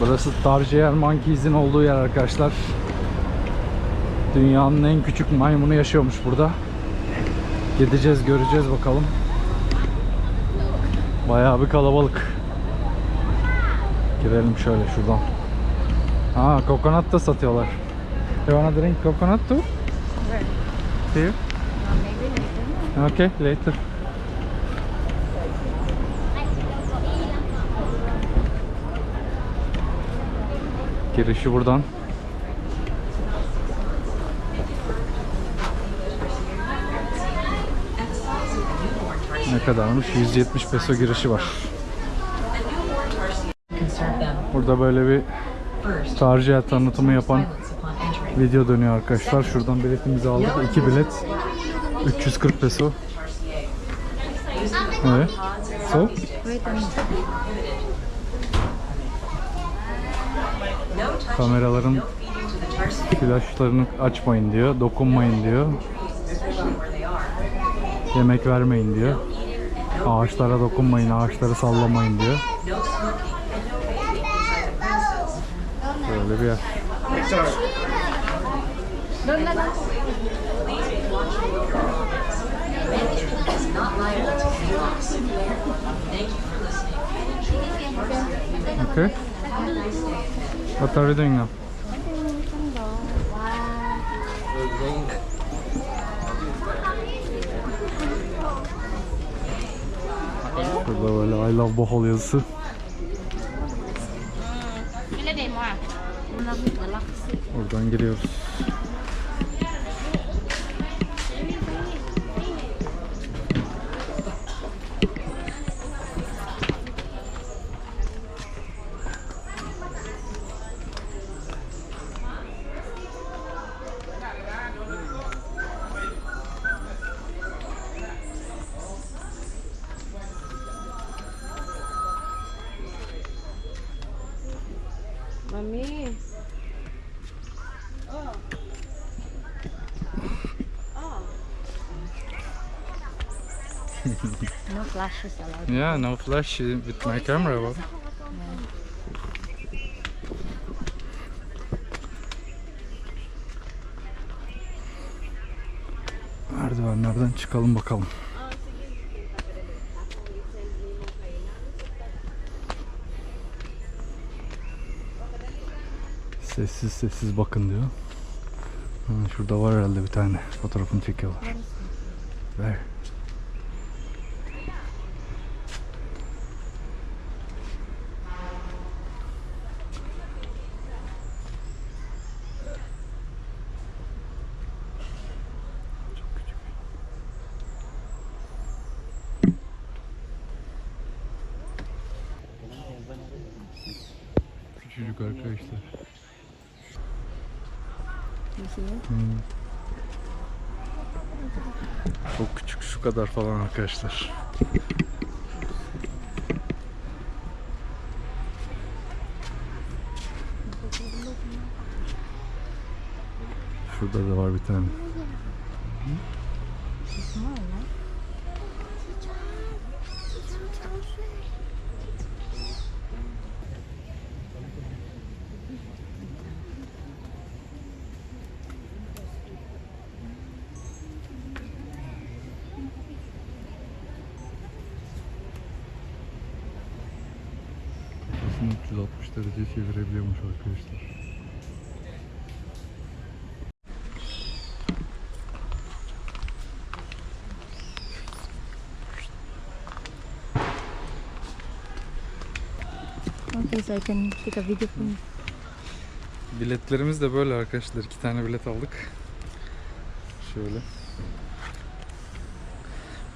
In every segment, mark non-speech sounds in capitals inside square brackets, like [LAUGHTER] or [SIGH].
Burası Darjeeling Monkeys'in olduğu yer arkadaşlar. Dünyanın en küçük maymunu yaşıyormuş burada. Gideceğiz göreceğiz bakalım. Bayağı bir kalabalık. Girelim şöyle şuradan. Aa kokonat da satıyorlar. You wanna drink coconut too? Here? Okay, later. Girişi buradan. Ne kadarmış? 170 peso girişi var. Burada böyle bir Tarjiye tanıtımı yapan video dönüyor arkadaşlar. Şuradan biletimizi aldık. İki bilet 340 peso. Evet. So? Kameraların flaşlarını açmayın diyor, dokunmayın diyor. Yemek vermeyin diyor. Ağaçlara dokunmayın, ağaçları sallamayın diyor. Böyle bir yer. Okay. What are you doing now? Burada böyle I love Bohol yazısı. Oradan giriyoruz. Mami No flashes allowed Yeah, no flash with my camera. Baba. Merdivenlerden çıkalım bakalım. Sessiz sessiz bakın diyor. Ha, şurada var herhalde bir tane. Fotoğrafını çekiyorlar. Ver. Küçücük arkadaşlar. Çok küçük şu kadar falan arkadaşlar. Şurada da var bir tane. Kafasını 360 derece çevirebiliyormuş arkadaşlar. Okay, so I can take a video from Biletlerimiz de böyle arkadaşlar. İki tane bilet aldık. Şöyle.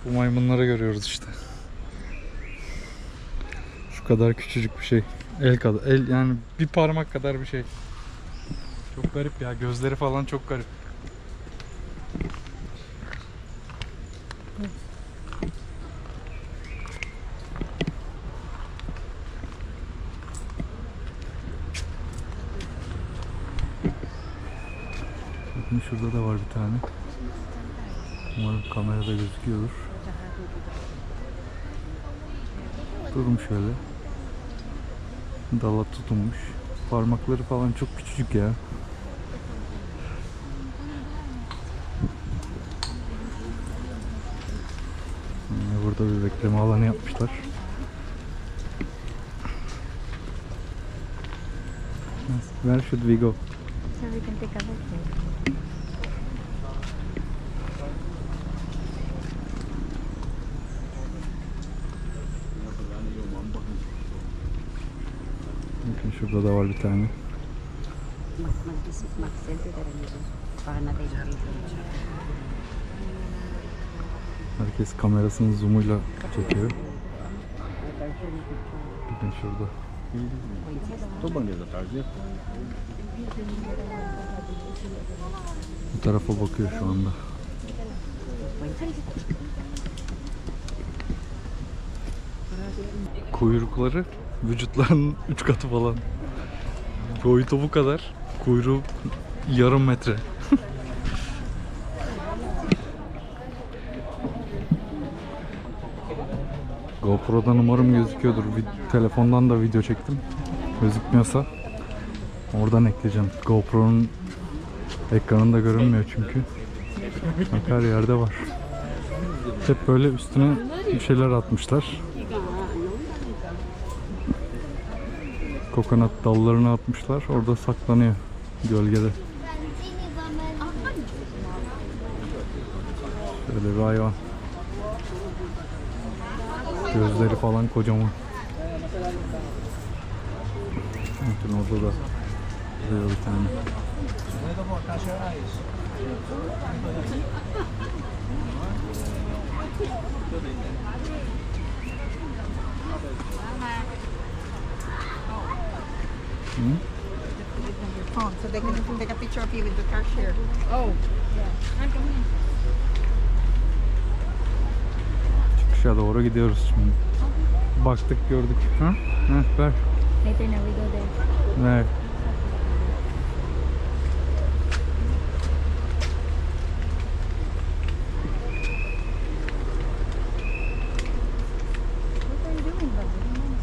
Bu maymunları görüyoruz işte. Kadar küçücük bir şey. El kadar. El yani bir parmak kadar bir şey. Çok garip ya. Gözleri falan çok garip. Bakın şurada da var bir tane. Umarım kamerada gözüküyordur. Durun şöyle. Dala tutunmuş. Parmakları falan çok küçücük ya. Burada bir bekleme alanı yapmışlar. Where should we go? So we can take a look Bakın şurada da var bir tane. Herkes kamerasının zoomuyla çekiyor. Bakın şurada. Bu tarafa bakıyor şu anda. Kuyrukları vücutlarının 3 [LAUGHS] katı falan. Boyutu bu kadar. Kuyruğu yarım metre. [LAUGHS] GoPro'dan umarım gözüküyordur. Vid- telefondan da video çektim. Gözükmüyorsa oradan ekleyeceğim. GoPro'nun ekranında görünmüyor çünkü. Bak her yerde var. Hep böyle üstüne bir şeyler atmışlar. Kokonat dallarını atmışlar. Orada saklanıyor gölgede. Şöyle bir hayvan. Gözleri falan kocaman. Bakın orada da bir tane. Share. Çıkışa doğru gidiyoruz şimdi. Baktık gördük. Ha? Heh, ver. Later na we go there.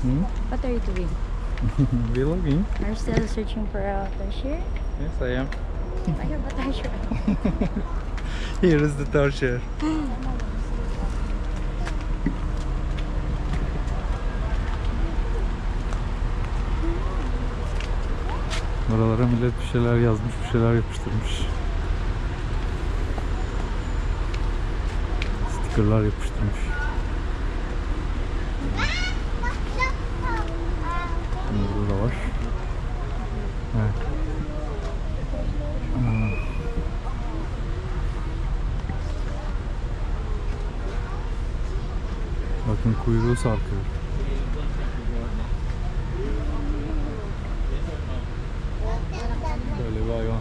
Hmm? What are you doing? [LAUGHS] We looking. Are you still searching for a cashier? Yes, I am. I have a cashier. [LAUGHS] Here is the tarsier. Buralara millet bir şeyler yazmış, bir şeyler yapıştırmış. Stickerlar yapıştırmış. Burada da var. Evet. Aa. Bakın kuyruğu sarkıyor. Böyle bir hayvan.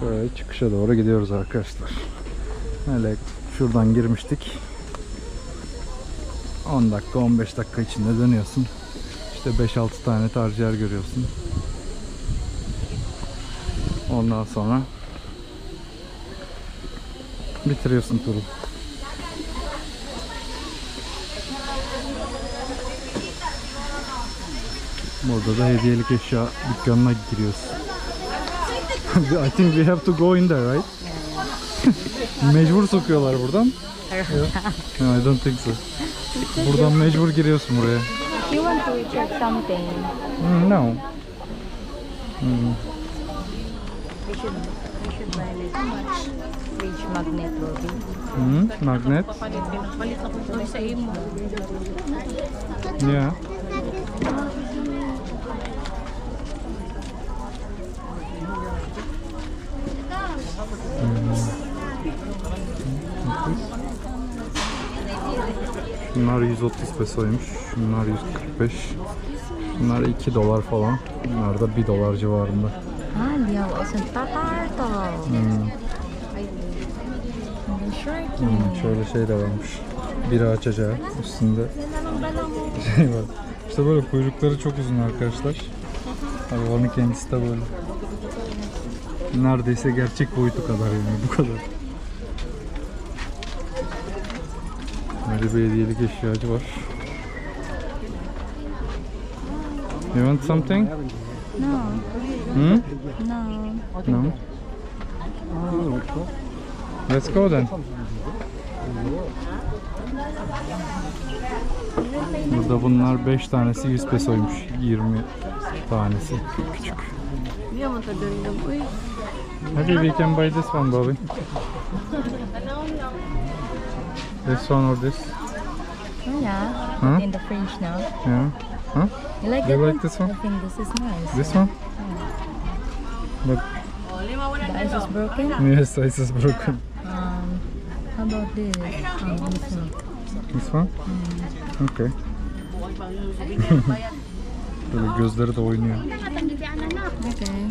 Şöyle çıkışa doğru gidiyoruz arkadaşlar. Hele şuradan girmiştik. 10 dakika 15 dakika içinde dönüyorsun. İşte 5-6 tane tercihler görüyorsun. Ondan sonra bitiriyorsun turu. Burada da hediyelik eşya dükkanına giriyoruz. [LAUGHS] I think we have to go in there, right? [LAUGHS] mecbur sokuyorlar buradan. No, I don't think so. Buradan mecbur giriyorsun buraya. You want to check something, Mm, no. Mm. we should we should buy like much fridge magnet be. Mm, magnet. Yeah. Bunlar 130 pesoymuş. Bunlar 145. Bunlar 2 dolar falan. Bunlar da 1 dolar civarında. Ah, liyaw osan tatarto. Hmm. Hmm, şöyle şey de varmış. Bira açacağı üstünde şey var. İşte böyle kuyrukları çok uzun arkadaşlar. Hayvanın kendisi de böyle. Neredeyse gerçek boyutu kadar yani bu kadar. Böyle bir hediyelik eşyacı var. You want something? No, Hmm? no. No. Let's go then. Burada bunlar 5 tanesi 100 pesoymuş. 20 tanesi küçük. Maybe we can buy this one, Bobby. This one or this? Oh yeah, Huh? in the fridge now. Yeah. Huh? You like You like this one? I think this is nice. This one? But The ice is broken. yes, ice is broken. Um, how about this? Um, this one. This one? Okay. [LAUGHS] Böyle gözleri de oynuyor. Okay.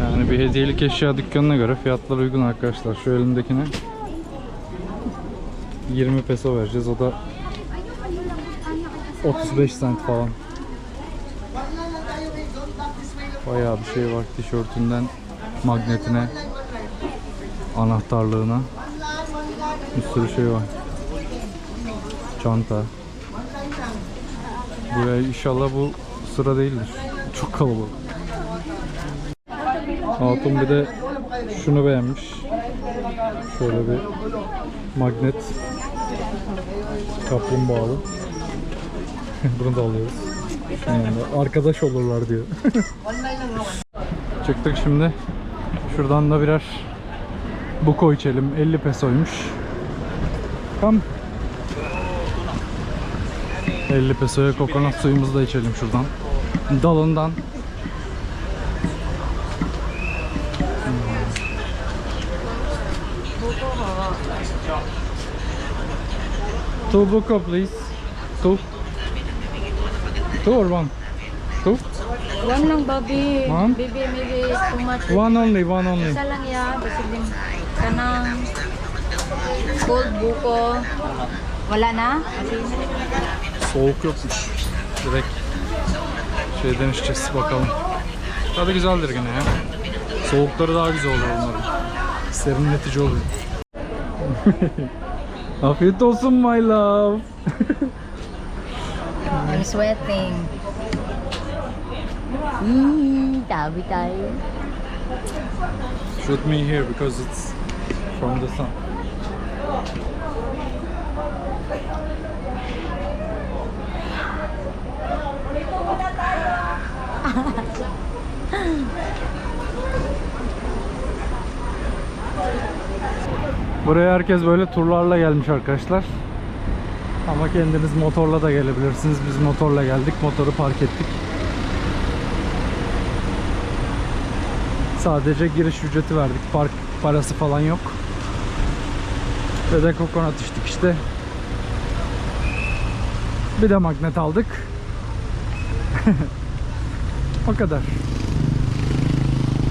Yani bir hediyelik eşya dükkanına göre fiyatlar uygun arkadaşlar. Şu elimdekine 20 peso vereceğiz. O da 35 cent falan. Bayağı bir şey var. Tişörtünden magnetine, anahtarlığına bir sürü şey var. Çanta. Buraya inşallah bu sıra değildir. Çok kalabalık. Hatun bir de şunu beğenmiş. Şöyle bir magnet kaplumbağalı. [LAUGHS] Bunu da alıyoruz. Yanında. Arkadaş olurlar diyor. [LAUGHS] Çıktık şimdi. Şuradan da birer buko içelim. 50 pesoymuş. Tam 50 pesoya kokonat suyumuzu da içelim şuradan. Dalından Two buko please. Two. Two or one? Two? One lang, Bobby. One? Baby, maybe too much. One only, one only. Isa lang ya. Kasi din kanang cold buko. Wala na? Soğuk yokmuş. Direkt şeyden içeceğiz bakalım. Tadı güzeldir gene ya. Soğukları daha güzel oluyor onların. Serinletici oluyor. [LAUGHS] Afiyet olsun my love. I'm sweating. Mm, Tabi tayo. Shoot me here because it's from the sun. [LAUGHS] Buraya herkes böyle turlarla gelmiş arkadaşlar. Ama kendiniz motorla da gelebilirsiniz. Biz motorla geldik. Motoru park ettik. Sadece giriş ücreti verdik. Park parası falan yok. Ve de kokonat içtik işte. Bir de magnet aldık. [LAUGHS] o kadar.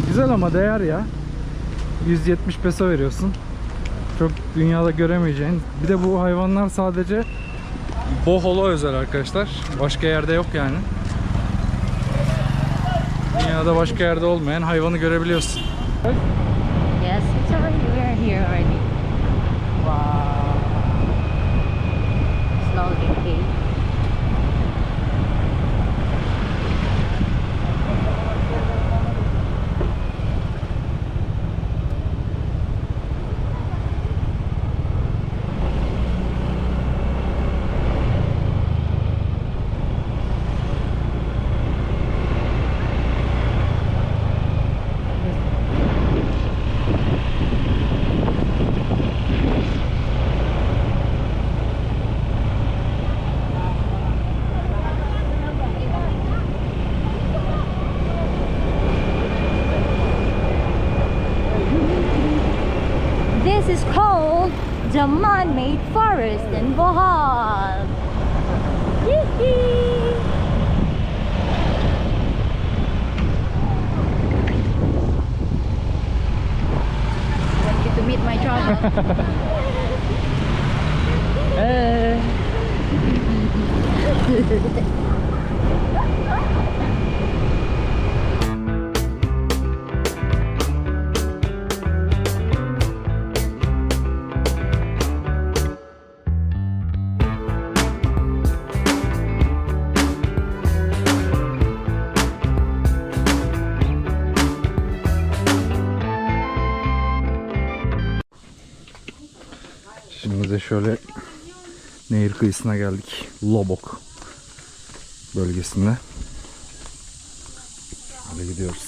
Güzel ama değer ya. 170 peso veriyorsun. Çok dünyada göremeyeceğin. Bir de bu hayvanlar sadece Bohol'a özel arkadaşlar. Başka yerde yok yani. Dünyada başka yerde olmayan hayvanı görebiliyorsun. This is called the man-made forest in Bohol. Yee-hee! to meet my travel. [LAUGHS] Eh. [LAUGHS] hey. Şöyle nehir kıyısına geldik. Lobok bölgesinde. Hadi gidiyoruz.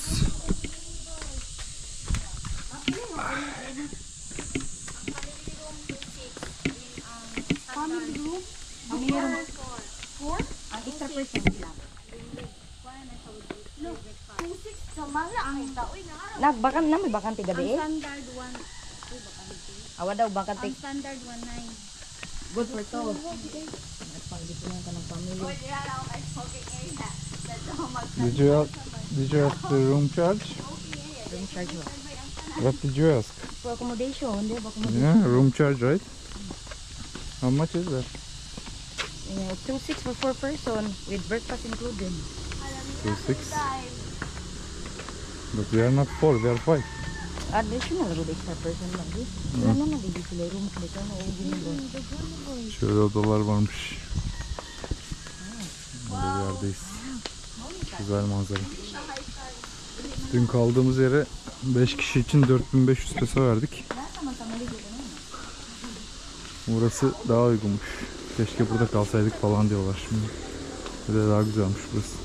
Nag, bakan na, may bakante gabi eh. Standard one. Awa daw, bakante. Standard one nine. Good for to. Panggitungan ka ng pamilya. Did you ask, did you ask the room charge? Room charge mo. What did you ask? For accommodation, hindi ba accommodation? Yeah, room charge, right? How much is that? Yeah, two six for four person with breakfast included. Two six. But we are not four, we are five. Additional di. Wala na nagiging sila room o. Şöyle odalar varmış. Böyle bir yerdeyiz. Güzel manzara. Dün kaldığımız yere 5 kişi için 4500 peso verdik. Burası daha uygunmuş. Keşke burada kalsaydık falan diyorlar şimdi. Bir de daha güzelmiş burası.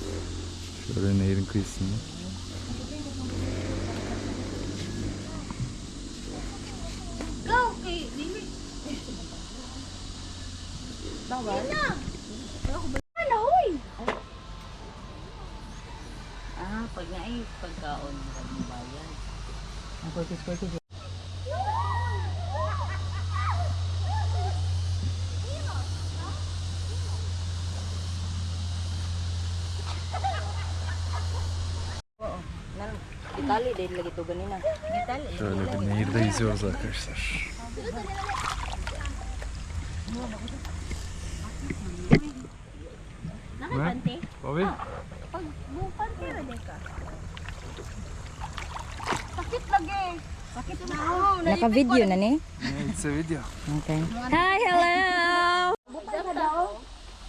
Şöyle nehrin kıyısında. Ah, pag nga ay pagkaon ng bayan. Ang purpose purpose. Oo. Nan, Itali dahil lagi. Şöyle bir nehirde yüzüyoruz arkadaşlar. Nakapante? Bobby? Pag bupante ra din ka. Sakit lagi. Sakit na. Oh, Naka-video na ni? Yeah, it's a video. Okay. Hi, hello!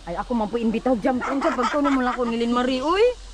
Ay, ako man po imbitaw jump in sa pagtuno mo lang ko nilin Marie. Uy!